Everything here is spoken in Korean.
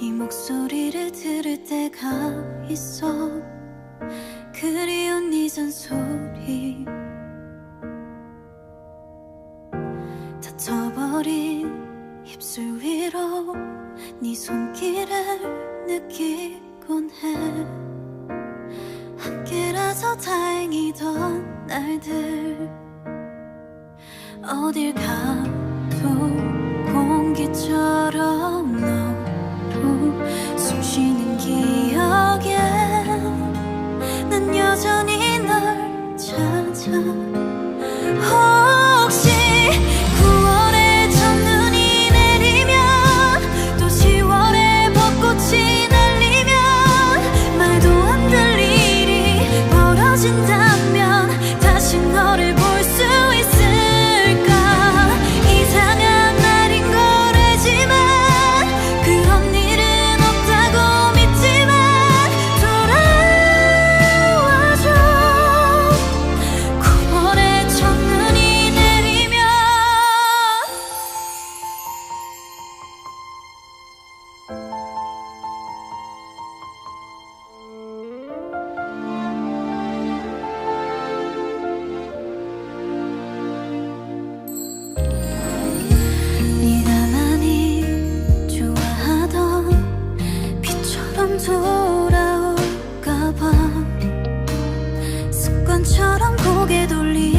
네 목소리를 들을 때가 있어. 그리운 네 잔소리 다쳐버린 입술 위로 네 손길을 느끼 다행이던 날들. 어딜 가도 공기처럼 돌아올까봐 습관처럼 고개 돌리